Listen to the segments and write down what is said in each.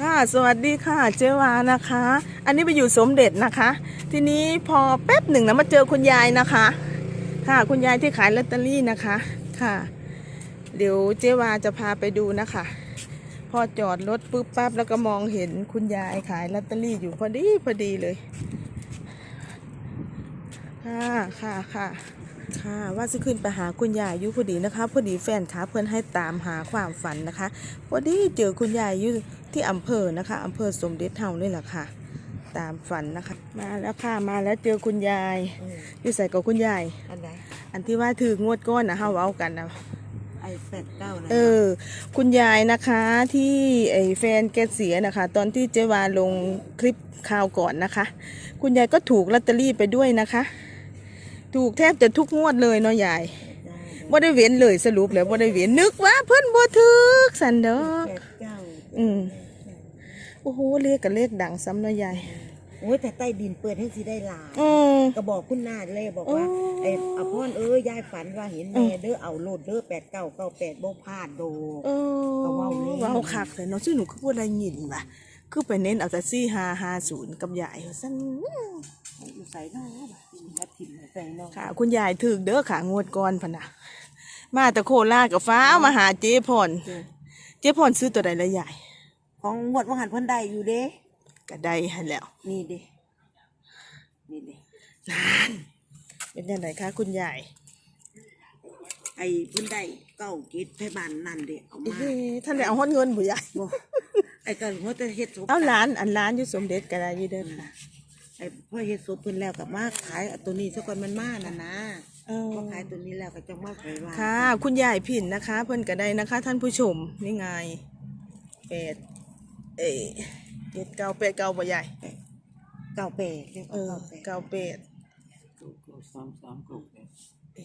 ค่ะสวัสดีค่ะเจวานะคะ อันนี้ไปอยู่สมเด็จนะคะ ทีนี้พอแป๊บหนึ่งนะมาเจอคุณยายนะคะ ค่ะคุณยายที่ขายลอตเตอรี่นะคะค่ะ เดี๋ยวเจวาจะพาไปดูนะคะ พอจอดรถปุ๊บปั๊บแล้วก็มองเห็นคุณยายขายลอตเตอรี่อยู่พอดีพอดีเลย ค่ะค่ะค่ะ ค่ะว่าจะขึ้นไปหาคุณยายอยู่พอดีนะคะพอดีแฟนคะเพื่อนให้ตามหาความฝันนะคะพอดีเจอคุณยายอยู่ที่อำเภอนะคะอำเภอสมเด็จเท่านี่แหละค่ะ ตามฝันนะคะ มาแล้วค่ะมาแล้วเจอคุณยายอืมอยู่ใส่กับคุณยายอันไหนอันที่ว่าถืองวดก้อนนะเฮาเอากันนะไอ้แปดเก้านะเออ คุณยายนะคะที่ไอ้แฟนแกเสียนะคะ ตอนที่เจวาลงคลิปข่าวก่อนนะคะ คุณยายก็ถูกลอตเตอรี่ไปด้วยนะคะ ถูกแทบจะทุกงวดเลยเนาะยายบ่ได้เว้นเลยสรุปแล้วบ่ได้เว้นนึกว่า เพิ่นบ่ถึกสันเด้อแปดเก้าอืมโอ้โหเลขกับเลขดังซ้ำเนาะยายโอ้ยแต่ใต้ดินเปิดให้สิได้หลายอืมก็บอกคุณนาเลยบอกว่าโอ้ไอ้อภรเอ้ยยายฝันว่าเห็นแม่เด้อเอาโลดเด้อแปดเก้าเก้าแปดบ่พลาดโดเออก็เว้าเลยเว้าคักเลยเนาะชื่อหนูคือพูดอะไรหยินว่ะคือไปเน้นเอาแต่ซี่ฮาฮาศูนย์กับยายซั่น อยู่ใส่นอกแบบมาถิ่มใส่นอกค่ะ คุณยายถึกเด้อค่ะ งวดก่อนพะนะมาแต่โคราชกับฟ้ามาหาเจ๊พรเจ๊พรซื้อตัวใดละยายของหมวดวังหันเพิ่นได้อยู่เด้ก็ได้ให้แล้ว นี่เด้นี่เด้เป็นยังไงคะคุณยายไอ้เพิ่นได้เก้ากิจไทบ้านนั่นเด้เอามาเอ้ท่านได้เอาฮอดเงินบ่ยายบ่ไอ้ก็หัวแต่เฮ็ดศพเอาร้านอันร้านอยู่สมเด็จก็ได้อยู่เด้อค่ะ ไอ้พ่อเฮ็ดศพเพิ่นแล้วก็มาขายเอาตัวนี้ซะก่อนมันมาน่ะนะเออ พอขายตัวนี้แล้วก็จะมาไปว่าค่ะ คุณยายผินนะคะ เพิ่นก็ได้นะคะ ท่านผู้ชมนี่ไงแปดเอ้เจ็ดเก้าแปดเก้าบ่ใหญ่เก้าแปดเรียกเอว่าอเก้าแปดเก้าแปดเอ้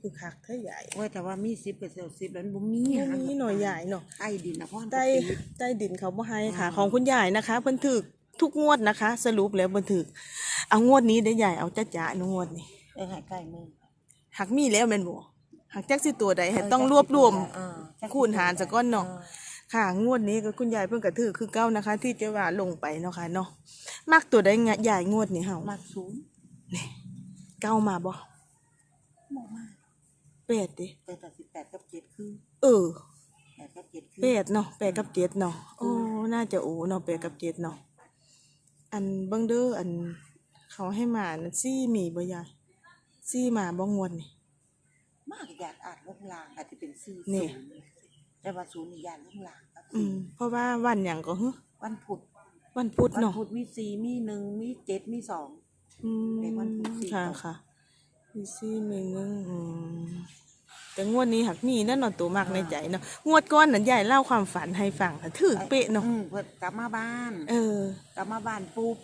คือคักเท่าใหญ่ว่าแต่ว่ามีสิบเปอร์เซ็นต์สิบแล้วบ่มีอันนี้หน่อยใหญ่เนาะใต้ดินนะพ่อใต้ใต้ดินเขาบ่ให้ค่ะ ของคุณยายนะคะ เพิ่นถึก ทุกงวดนะคะ สรุปแล้วเพิ่นถึกเอางวดนี้ได้ใหญ่เอาจ้าจ๋าหนูงวดนี้เออหายใกล้มือหักมีแล้วแม่นบ่หักจักสิตัวใดให้ต้องรวบรวมอ่าคูณหารซะก่อนเนาะค่ะงวดนี้ก็คุณยายเพิ่งกระถือคือเก้านะคะ ที่เจ้าว่าลงไปเนาะค่ะเนาะมักตัวได้งะยายงวดนี้เฮามากศูนย์เก้ามาบ่บอกมากแปดดิแต่แต่สิบแปดกับเจ็ดคือเออแปดกับเจ็ดคือแปดเนาะแปดกับเจ็ดเนาะโอ้น่าจะโอ้เนาะแปดกับเจ็ดเนาะ อันเบิ่งเด้ออันเขาให้มานั่นซี่มีบ่ยายซี่มาบ่งวดนี่มากอยากอ่านลูกลางอาจจะเป็นสี่นี่ศูนย์แต่ว่าศูนย์นี่ยานลูกลางครับอืมเพราะว่าวันหยังก็ฮึวันพุธวันพุธวันเนาะพุธมีสี่มีหนึ่งมีเจ็ดมีสองอืในวันมพุธสี่ค่ะต่อค่ะมีซี่มีหนึงอืม แต่งวดนี้หักมีนั่นเนาะตัวมากในใจเนาะงวดก้อนนั้นยายเล่าความฝันให้ฟังค่ะถือเป๊ะเนาะอืมเพิ่นกลับมาบ้านเออ กลับมาบ้านปุ๊บ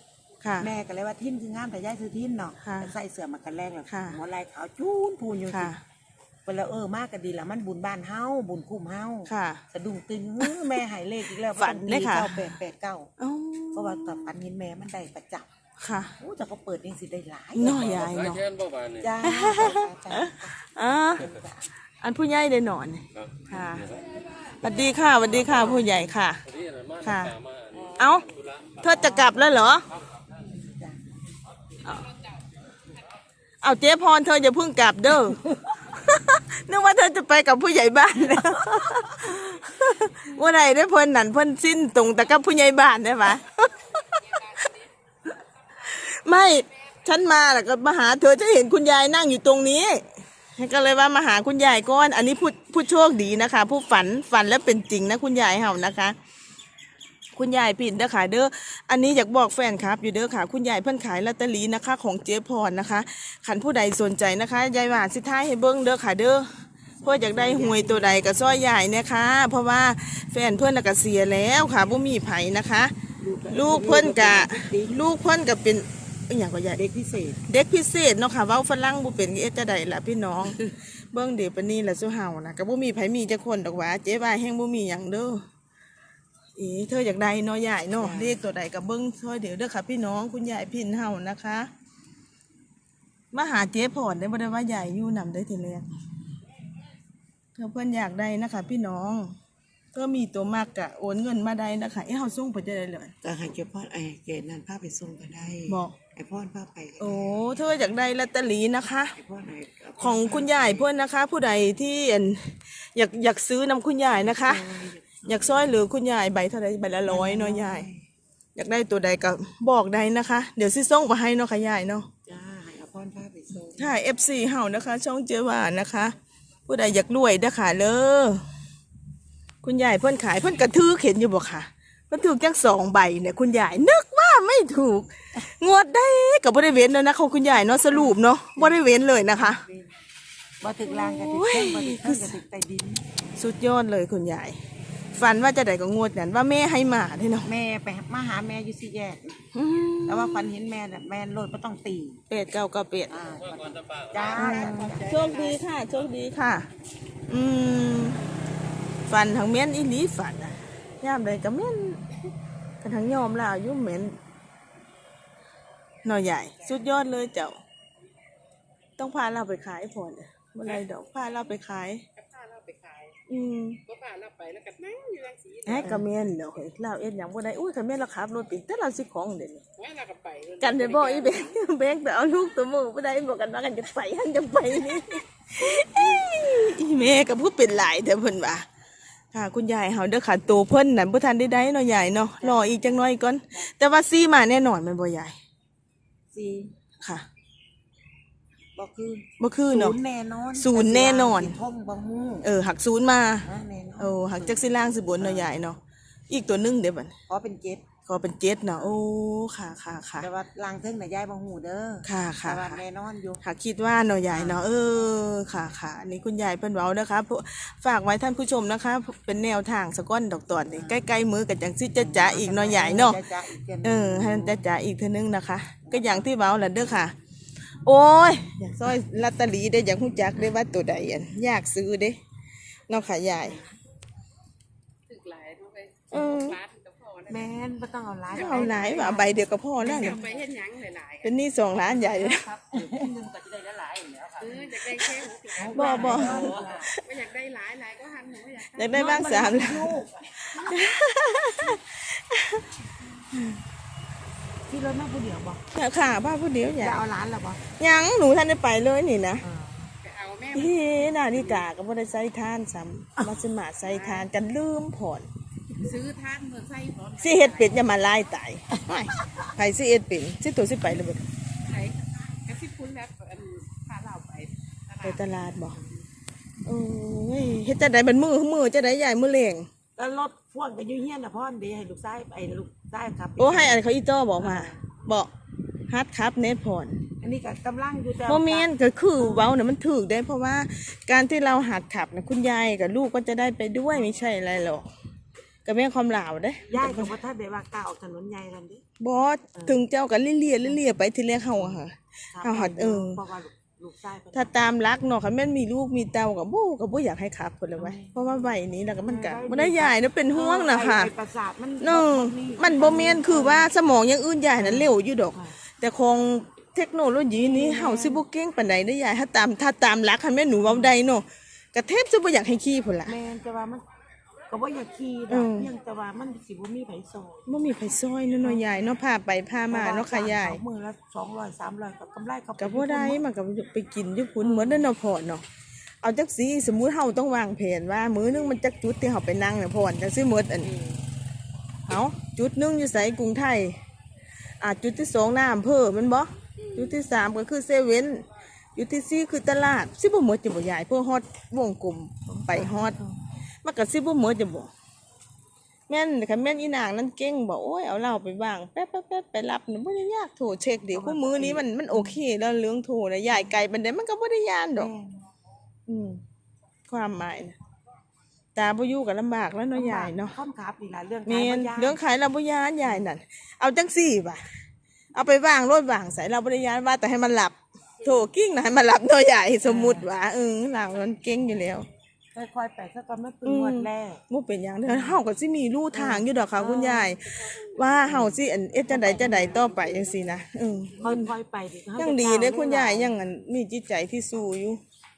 ค่ะ แม่ก็เลยว่าทิ้นคืองามแต่ยายซื้อทิ้นเนาะค่ะใส่เสื้อมากันแรกแล้วค่ะหัวไหล่ขาวจูนพูนอยู่สิค่ะ เวลาเออมากก็ดีละมันบุญบ้านเฮาบุญคุ้มเฮาค่ะ สะดุ้งตึงเฮ้อแม่หายเลขอีกแล้วฝันเลยค่ะ เก้าแปดแปดเก้าเอ้าเพราะว่าแต่ปันเห็นแม่มันได้ประจับค่ะ โอ้จะก็เปิดเองสิได้หลายน้อยยายหลายเนาะแค่นบ่บานนี่จ้าจ้าจ้าอ่า จ้า อันผู้ใหญ่ได้นอนครับค่ะสวัสดีค่ะสวัสดีค่ะผู้ใหญ่ค่ะนี่น่ะมาค่ะตามมาอันนี้เอ้าเธอจะกลับแล้วเหรอ เอาเจ๊พรเธออย่าเพิ่งกลับเด้อ นึกว่าเธอจะไปกับผู้ใหญ่บ้านแล้วว่าไรได้เพิ่นนั่นเพิ่นสิ้นตรงแต่กับผู้ใหญ่บ้านได้ปะไม่ ฉันมาแล้วก็มาหาเธอจะเห็นคุณยายนั่งอยู่ตรงนี้ ก็เลยว่ามาหาคุณยายก่อน อันนี้ผู้ผู้โชคดีนะคะ ผู้ฝันฝันแล้วเป็นจริงนะคุณยายเฮานะคะ คุณยายผิดเด้อค่ะเด้ออันนี้อยากบอกแฟนครับ อยู่เด้อค่ะ คุณยายเพิ่นขายลอตเตอรี่นะคะ ของเจ๊พรนะคะขันผู้ใดสนใจนะคะยายหวานสิท้ายให้เบิ้งเด้อค่ะเด้อเพื่ออยากได้หวยตัวใดก็ซ้อยใหญ่เนี่ยค่ะ เพราะว่าแฟนเพื่อนน่ะก็เสียแล้วค่ะบ่มีไผนะคะ ลูกเพิ่อนกะ ลูกเพิ่อนก็เป็น อหย่างก็ใหญ่เด็กพิเศษ เด็กพิเศษเนาะค่ะเว้าฝรั่งบ่เป็นเอ็ดจะได้ล่ะพี่น้อง เบิ่งเดี๋ยวปานนี้ล่ะสุเฮานะก็บ่มีไผมีจักคนดอกหว่าเจ๊ว่าแฮงบ่มีหยังเด้อเอ๋เธออยากได้เนาะยายเนาะเลขตัวใดก็เบิ่งช่วยเดี๋ยวเด้อค่ะ พี่น้องคุณยายพินเฮานะคะมาหาเจ๊พรได้บ่ได้ว่ายายอยู่นำได้ทีแรกถ้าเพิ่นอยากได้นะคะ พี่น้องก็มีตัวมากกะโอนเงินมาได้นะคะเอ้เฮาส่งไปจะได้เลยก็ให้เจ้าพ่อไอ้เจนั่นพาไปส่งก็ได้บอก ไอ้พ่อพาไปก็ได้โอ้เธออยากได้ลอตเตอรี่นะคะ ไอ้พ่อไหนของคุณยายเพื่อนนะคะ ผู้ใดที่อันอยากอยากซื้อนำคุณยายนะคะ อยากซ้อยหรือคุณยายใบเท่าไรใบละร้อยเนาะยาย อยากได้ตัวใดก็บอกได้นะคะ เดี๋ยวซิส่งไปให้เนาะค่ะยายเนาะจ้าให้ไอ้พ่อพาไปส่งค่ะ FC เฮานะคะ ช่องเจอหวานนะคะ ผู้ใดอยากรวยนะคะเด้อคุณยายเพื่อนขายเพื่อนกระทือเข็นอยู่บ่ค่ะเพื่อนถูกแค่สองใบเนี่ยคุณยายนึกว่า ไม่ถูก งวดได้กับบริเวณแล้วนะของคุณยายเนาะสรุปเนาะบริเวณเลยนะคะ บ่ถึงลางกระติกเครื่องบ่ถึงเครื่องกระติกใต้ดิน สุดยอดเลยคุณยาย ฝันว่าจะได้ก็งวดนั้นว่าแม่ให้มาได้เนาะแม่ไปมาหาแม่อยู่สี่แยก อืมแล้วว่าฟันเห็นแม่น่ะแม่โลดบ่ต้องตีเป็ดเก้าเก้าเป็ด อ่าจ้าโชคดีค่ะโชคดีค่ะ อืมฝันทางเม่นอีหลีฝันอะยามใดก็เม่นกันทางยอมแล้วอายุ่เม่น หน่อใหญ่ สุดยอดเลยเจ้า ต้องพาเราไปขายผลเมื่อไรดอกพาเราไปขายพาเราไปขายอืมก็พาเราไปแล้วก็นั่งอยู่รังสีแฮกกะเมนเดี๋ยวเฮ้ยเราเอ็ดอย่างบ่ได้อุ้ยกะเมนเราขับรถปิดแต่เราสิของเด่นไว้เราก็ไปกันจะบอกอีเบงเบงแต่เอาลูกตัวมือบ่ได้บอกกันว่ากันจะไปหันจะไปนี่เอ้ยอีแม่ก็พูดเป็นหลายแต่เพิ่นว่าค่ะคุณยายเฮาเด้อค่ะตัวเพิ่นน่ะบ่ทันได้ได้เนาะยายเนาะรออีกจังน้อยก่อนแต่ว่าซีมาแน่นอนแม่นบ่ยาย สี่ค่ะบ่คือบ่คือเนาะศูนย์แน่นอนศูนย์แน่นอนสิท่องบ่ฮู้เออหักศูนย์มา นะแน่นอนโอ้หักจักสิล่างสิบนเนาะยายเนาะอีกตัวหนึงเด้อบัดขอเป็นเจ็ด ก็เป็นเจ็ดเนาะโอ้ค่ะค่ะค่ะ แต่ว่าลางเทิงน่ะยายบ่ฮู้เด้อค่ะค่ะ แต่ว่าค่ะแน่นอนอยู่ ค่ะคิดว่าเนาะยายเนาะเออค่ะค่ะอันนี่คุณยายเพิ่นเว้านะคะผู้ฝากไว้ท่านผู้ชมนะคะ เป็นแนวทางสะก้อนดอกตอดนี่ใกล้ๆมือกับจังสิจะจ๋าอีกเนาะยายเนาะจ้ๆอีกเดือนเออให้จะจ๋าอีกเทื่อนึงนะคะ ก็อย่างที่เว้าแหละเด้อค่ะ โอ้ยอยากซอยลอตเตอรี่ได้อยากฮู้จักได้ว่าตัวใดอันอยากซื้อเด้เนาะค่ะยาย ตึกหลายทุกไปเออร้านกับพ่อนะ แม่นบ่ต้องเอาหลายเอาหลายว่าใบเดียวก็พอแล้วจะเนี่ยไปเฮ็ดหยังหลายๆเป็นหนี่สองล้านใหญ่เลยครับนึงก็จะได้หลายๆอยู่แล้วครับเอออยากได้แค่หกหลายบ่บ่ไม่อยากได้หลายหลายก็หันหัวอยากอยากได้บ้างสามล้านที่รถมาผู้เดียวบ่เนี่ยค่ะบ้านผู้เดียวใหญ่จะเอาหลานล่ะบ่ยังหนูท่านได้ไปเลยนี่นะเออไปเอาแม่เฮ้นาฬิกาก็บ่ได้ใส่ทานซ้ำมาสมาใส่ทานกันลืมผ่อน ซื้อทานเมื่อใส่พร้อมสิเฮ็ดเป็ดอย่ามาลายตายไผสิเฮ็ดเป็นสิตัวสิไปเลยบ่ไหนกระซิบคุณแล้วอันพาเราไปตไปลาดตลาดบ่โอ้ยเฮ็ดจังได๋มันมือมือจังได๋ใหญ่มือเล่งแล้วรถพ่วงก็อยู่เฮียนน่ะพ่อนเดีให้ลูกชายไปลูกชายครับโอ้ให้อันเขาอีโต้บอกมาบอกฮัดครับเน็ตผ่อนอันนี้ก็กำลังอยู่แต่โมเมนก็คือเว้าน่ะมันถูกได้เพราะว่าการที่เราหัดขับน่ะคุณยายกับลูกก็จะได้ไปด้วยไม่ใช่อะไรหรอก ก็แม่นความลาวเด้ยายก็บ่ทันได้ว่ากล้าออกถนนใหญ่นั่นดิบอสถึงเจ้ากันเลี่ยๆเลี่ยๆไปทีแรกเฮาอะค่ะ เอาหัดเออ เพราะว่าลูกลูกชายเพิ่นถ้าตามรักเนาะค่ะแม่นมีลูกมีเต้ากับบ่ก็บ่อยากให้ขับพุ่นละไว้เพราะว่าใบนี้แล้วก็มันก็บ่ได้ใหญ่นะเป็นห่วงนะค่ะไอ้ประสาทมันเนาะมันบ่แม่นคือว่าสมองอย่างอื่นใหญ่นั้นเร็วอยู่ดอก แต่ของเทคโนโลยีนี้เฮาสิบ่เก่งปานใดได้ใหญ่ถ้าตามถ้าตามรักคันแม่นหนูเว้าได้เนาะก็แทบจะบ่อยากให้ขี่พุ่นล่ะแม่นแต่ว่ามัน ก็บ่อยากขี่ดเออกอ เพียงแต่ว่ามันสิบ่มีไผสอนบ่มีไผซอยเนาะเนาะยายเนาะพาไปพามาเนาะค่ะยายเอมือละ200 300ก็กำไรเขาก็บ่ได้มันก็ไปกินอยู่พุ่นเหมือนเด้อเนาะพ่อเนาะเอาจักสีสมมุติเฮาต้องวางแผนว่า มื้อนึงมันจักจุดที่เฮาไปนั่งเนี่ยพ่อจังสิหมดอัน เอาจุดหนึงอยู่ไสกรุงไทยอ่าจุดที่สองน้ำอำเภอแมันบ่จุดที่สามก็คือเซเว่นจุดที่สี่คือตลาดสิบ่หมดจะบ่ยายเพื่อฮอดวงกลมไปฮอด มันก็สิบ่หมดจะบ่แม่นคันแม่นอีนางนั้นเก่งบ่โอ้ยเอาเราไปบ้างแป๊บๆๆไปรับน่ะบ่ได้ยากโทรเช็คเดี๋ยวคู่มือนี้มันมันโอเคแล้วเรื่องโทรแล้วยายไกลปานใดมันก็บ่ได้ยานดอกแม่นอืม ความหมายนะตาบ่อยู่ก็ลำบากแล้วเนาะยายเนาะข้อมขับนี่ล่ะเรื่องเมขายนบ่ยากเรื่องขายเราบริยานใหญ่นั่นเอาจังสี่ป่ะเอาไปวางรถวางใส่เราบริยานว่าแต่ให้มันหลับโถกิ้งนะให้มันหลับตัวใหญ่สมมุติว่าเออเรามันเก่งอยู่แล้ว ค่อยๆไปซะก่อนมันเพิ่งงวดแรกมุเป็นอย่างเดียวเฮาก็สิมีลู่ทางอยู่ดอกค่ะคุณยาย ว่าเฮาสิอันเอ็ดจังใดจังใดต่อไปจังซี่นะเออค่อยๆไปดิเฮายังจะดีก้วเด้คุณยายเรื่อยังอันมีจิตใจที่สู้อยู่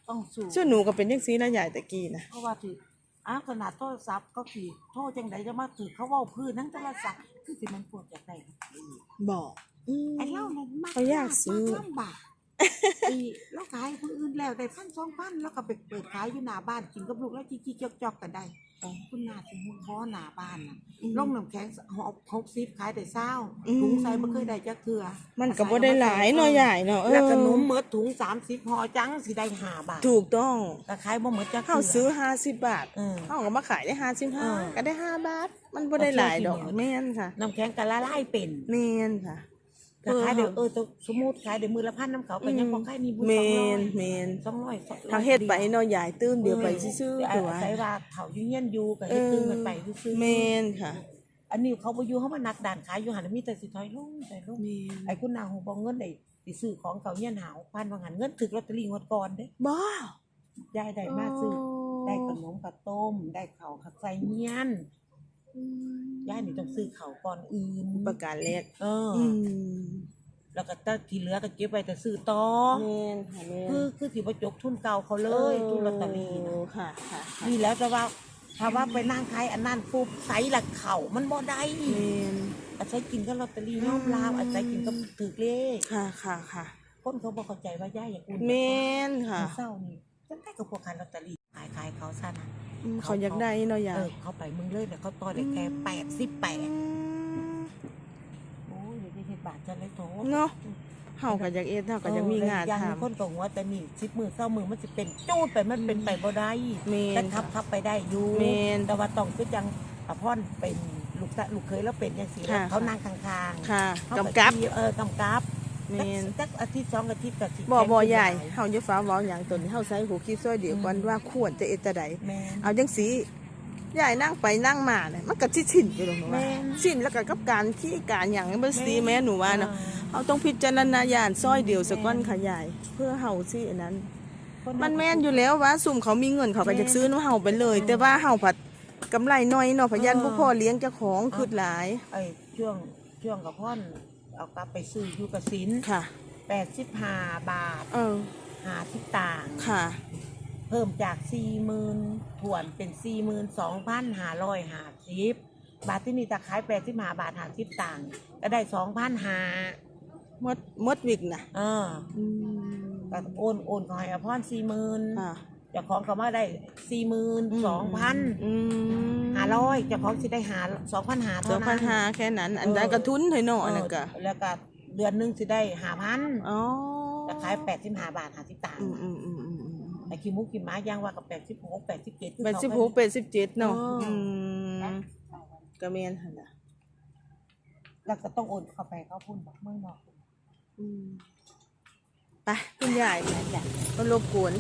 ต้องสู้ส่วนหนูก็เป็นจังซี่ละยายตะกี้นะเพราะว่าถืออ้าวขนาดโทรศัพท์ก็ขี่โทรจังไดจะมาถือเขาเว้าพื้นนั่งโทรศัพท์คือสิมันปวดจากไหนบอกอืมไอ้เล่านั่นมากเขาอยากซื้อ ลำบาก ไอ้เราขายผู้อื่นแล้วได้พันสองพันแล้วก็ไปเปิดขายอยู่หน้าบ้านกินกับลูกแล้วจี้ๆจอกๆกันได้คุณนาสิมุบ่หน้าบ้านน่ะอืมลงน้ำแข็งหกหกสิบขายแต่เศร้าอืมถุงใส่บ่เคยได้จักเทื่อมันก็บ่ได้หลายเนาะใหญ่เนาะเออแล้วขนมเมิดถุงสามสิบห่อจังสิได้ห้าบาท ถูกต้องก็ขายบ่เมิดจักเขาทื่ซื้อห้าสิบบาทเออเขาก็มาขายได้ห้าสิบเอห้าอก็ได้ห้าบาท มันบ่ได้หลายดอกโอเคแม่นค่ะน้ำแข็งก็ละลายเป็นแม่นค่ะ ก็ขายเดี๋ยวเออตัวสมมุติขายเดี๋ยวมือละพันน้ำเขาก็ยังบ่ขายนี่บุญแมสองร้อนยแมนสองร้อยสองร้อยทางเฮ็ดไปเนาะใหญ่ตื้มเดียวไปซื่อๆเอคืออว่าใส่ว่าเขาอยู่เฮียนอยู่ก็เฮ็ดตื้มกันไปซื่อๆ แมนค่ะอันนี้เขาบ่อยู่เขามานักด่านขายอยู่หันมีแต่สิถอยลงถอยลงแมนไอ้คุณนางหูบ่เงินได้สิซื้อของเขาเฮียนหาวพันว่าหันเงินถึกลอตเตอรี่งวดก่อนเด้บ้ายายได้มาซื้อได้ขนมกับต้ม ได้ข้าวขับใส่เฮียน ยายนี่ต้องซื้อข้าวก่อนอื่นประกาศแรกเออออืมแล้วก็ถ้าที่เหลือก็เก็บไว้แต่ซื้อต่อแมนค่ะแมนคือคือสิบ่จกทุนเก่าเขาเลยทุนลอตเตอรี่นะค่ะค่ะค่ะนี่แล้วแต่ว่าถ้าว่าไปนั่งขายอันนั้นปุ๊บใส่ละเข่ามันบ่ได้แมนอาศัยกินก็ลอตเตอรี่น้อมลาวอาศัยกินก็ถือเลขค่ะค่ะค่ะคนเขาบ่เข้าใจว่าย่าอยากอุ่นแมนค่ะ เศร้านี่จังได้กับพวกขายลอตเตอรี่ขายขายเขาซะนะ อืมเขาอยากได้เนาะใหญ่เออเขาไปเมึงเลยแต่เขาต่อได้แค่แปดสิบแปดโอ้ยเดี๋ยวได้เฮ็ดบาทจะเลยโถเนาะเฮาก็อยากเอ็ดเฮาก็อยากมีงานเออแล้วอย่ทำคนก็หัวแต่นี่สิบมือเศร้ามือมันสิเป็นจูดไปมันเป็นไปบ่ได้แม่นแต่ขับขับไปได้อยู่แม่นแต่ว่าต้องคือจังอภรเป็นลูกตะลูกเคยแล้วเป็นจังซี่ค่ะ เขานั่งข้างๆ ค่ะเขากำกับขี่เออกำกับ แมนจักอาทิตย์สองอาทิตย์ก็สิบ่บ่แข็งขึ้นใหญ่ลายเฮาจะฟ้าเว้าหยังตัวนี้เฮาใส่หูคิดซอยเดียวก่อนอืมว่าควรจะเอ็ดจะใดแม่น เอาจังสียายนั่งไปนั่งมาเนี่ยมันก็สิชินอยู่หรอกหนูว่าแม่นชินแล้วก็กับการขี้การอย่างนี้มันสีแม่แม่น หนูว่าเนาะอ่าเอาต้องพิจารณาญาณซอยเดียวสักก้อนขยาย เพื่อเฮาสิอันนั้นมันแม่นอยู่แล้วว่าสุ่มเขามีเงินเขาก็จะซื้อน้ำเฮาไปเลย แต่ว่าเฮาผัดกำไรน้อยเนาะพยันพวกพ่อเลี้ยงเจ้าของคือหลาย ไอ้ช่วงช่วงกับพ่อน เอากลับไปซื้ออยู่กับสินค่ะ แปดสิบห้าบาทเออหาสิบต่าง ค่ะ เพิ่มจากสี่หมื่นถวนเป็นสี่หมื่นสองพันห้าร้อยห้าสิบบาทที่นี่ตะขายแปดสิบห้าบาทหาสิบต่าง ก็ได้สองพันห้าหมดหมดวิกน่ะเอออืมก็โอนโอนขอให้อภรสี่หมื่นค่ะ เจ้าของเขามาได้สี่หมื่นสองพัน อืมห้า ร้อยเจ้าของสิได้หาสองพันหาสอเท่างพันั้นนห้าแค่นั้น อันนั้นก็ทุนเถอะเนาะอันนั้นก็เออแล้วก็เดือนหนึงสิได้หาพันอ๋อจะขายแปดสิบห้าบาทหาสิบต่างอืมอืมอืมอืมอืมไอ้ขี้มุกขี้หม้าย่างว่ากับแปดสิบหกแปดสิบเจ็ด แปดสิบหกแปดสิบเจ็ดเนาะเอออือืมก็แม่นหั่นล่ะแล้วก็ต้องโอนเข้าไปเขาพูดบอกเมื่อบอกอืมไปคุณยายก็รบกวน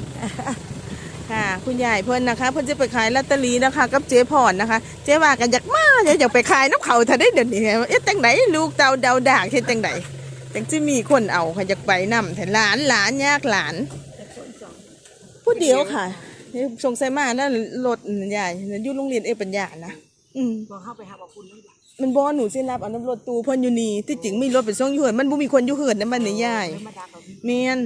ค่ะ คุณยายเพิ่นนะคะเพิ่นจะไปขายลอตเตอรี่นะคะ กับเจ๊พรนะคะ เจ๊ว่ากันอยากมาเดี๋ยวอยากไปขายน้ำเขาถ้าได้เดี๋ยวนี้เอ๊ะจังไหนลูกเตาเดาด่างเฮ็ดจังไหนจังจะมีคนเอาค่ะอยากไปนำแต่หลานหลานยากหลานผู้เดียวค่ะสงสัยมากนะรถยายอยู่โรงเรียนเอกปัญญานะอืมบอกเข้าไปหาบอกคุณนั่นแหละมันบ่หนูสิรับเอาน้ำรถตู้เพิ่นอยู่นี่ที่จริงมีรถไปส่งอยู่เหินมันบ่มีคนอยู่เหินนำบ้านนี่ยายไม่มาด่าเขาพี่แม่น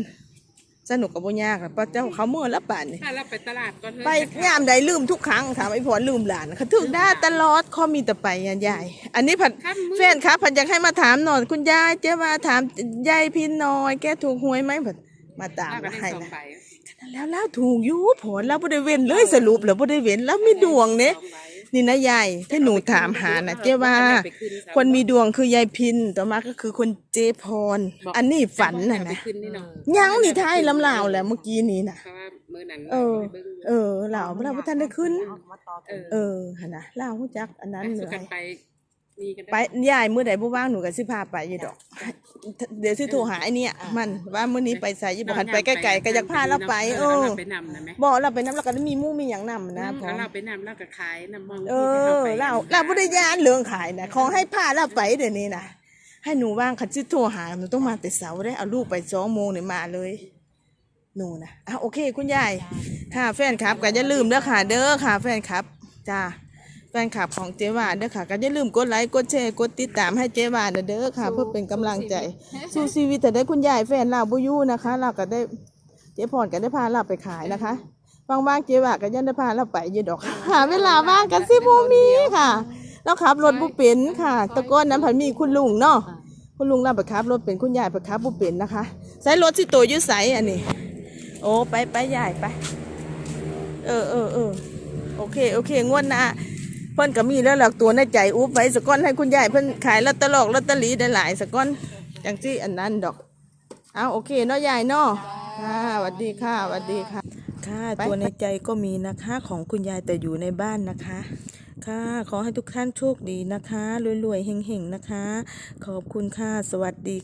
สนุกก็บ่ยากล่ะป้าเจ้าเขาเมื่อละป่านนี่ถ้าเราไปตลาดก่อนเถอะไปยามใดลืมทุกครั้งถามไอ้พรลืมหลานเขาถึกได้ตลอดข้อมีแต่ไปอะยายอันนี้ผัดค่ำมืดแฟนครับผัดอยากให้มาถามหน่อยคุณยายเจ๊ว่าถามยายพี่น้อย แกถูกหวยไหมผัดมาตามเราก็มาได้ให้สองนะใบแล้วแล้วถูกอยู่ผลแล้วบ่ได้เว้นเลยสรุปแล้วบ่ได้เว้นแล้วมีดวงเด้สองใบ นี่นะยายที่หนูถามหานะเจ๊ว่า คนมีดวงคือยายพินต่อมาก็คือคนเจพร อันนี้ฝันน่ะไปนะขึ้นนี่เนาะยังนี่ท้ายลำลาวแหละเมื่อกี้นี้นะเพราะว่ามื้อนั้นเออไปบิ่งเออลาวเราบ่ทันได้ขึ้น เอามาต่อเออเออหั่นนะลาวฮู้จักอันนั้นไปเลสู้ ยกันไปมีกันไปยายมื้อใดบ่ว่างหนูก็สิพาไปอยู่ดอก เดี๋ยวสิโทรหาไอ้เนี่ยมันว่ามื้อนี้ไปไสอยู่บ่คันไปไกลๆก็อยากพาเราไปเออเราไปนำนะแม่บอกเราไปนํเราก็ได้มีหมู่มีหยังนำนะพร้อแล้วมเราไปนำเราก็ขายน้ำมองเออเราเราบ่ได้ยานเรื่องขายนะขอให้พาเราไปเดี๋ยวนี้นะให้หนูว่างคันสิโทรหาหนูต้องมาแต่เช้าได้เอาลูกไป2โมงนี่มาเลยหนูนะอะโอเค คุณยายค่ะแฟนคลับก็อย่าลืมเด้อค่ะเด้อค่ะแฟนคลับจ้า แฟนคลับของเจ๊วาเด้อค่ะ ก็อย่าลืมกดไลค์กดแชร์กดติดตามให้เจ๊วาเด้อค่ะ เพื่อเป็นกำลังใจสู้ชีวิตแต่ได้คุณยายแฟนเราบุยูนะคะเราก็ได้เจ๊พรก็ได้พาเราไปขายนะคะไปว่างๆเจ๊ว่าก็ยันได้พาเราไปอยู่ดอกหาเวลาว่างกันสิบ่มีค่ะ เราขับรถบ่เป็นค่ะแตะก้อนนั้นผันมีคุณลุงเนาะคุณลุงเราไปขับรถเป็นคุณยายไปขับบ่เป็นนะคะใช้รถสิโตอยู่ไสอันนี้ โอ้ไปไปยายไป เออเออเออโอเค โอเค งวดหน้าเพิ่นก็มีแล้วหลักตัวในใจอุ๊บไว้สะก้อนให้คุณยายเพิ่นขายลอตเตอรี่ลอตเตอรี่ได้หลายสะก้อนจังซี่อันนั้นดอกเอาโอเคเนาะยายเนาะค่ะสวัสดีค่ะสวัสดีค่ะ ค่ะตัวในใจก็มีนะคะของคุณยายแต่อยู่ในบ้านนะคะ ค่ะ ขอให้ทุกท่านโชคดีนะคะรวยๆเฮงๆนะคะ ขอบคุณค่ะสวัสดี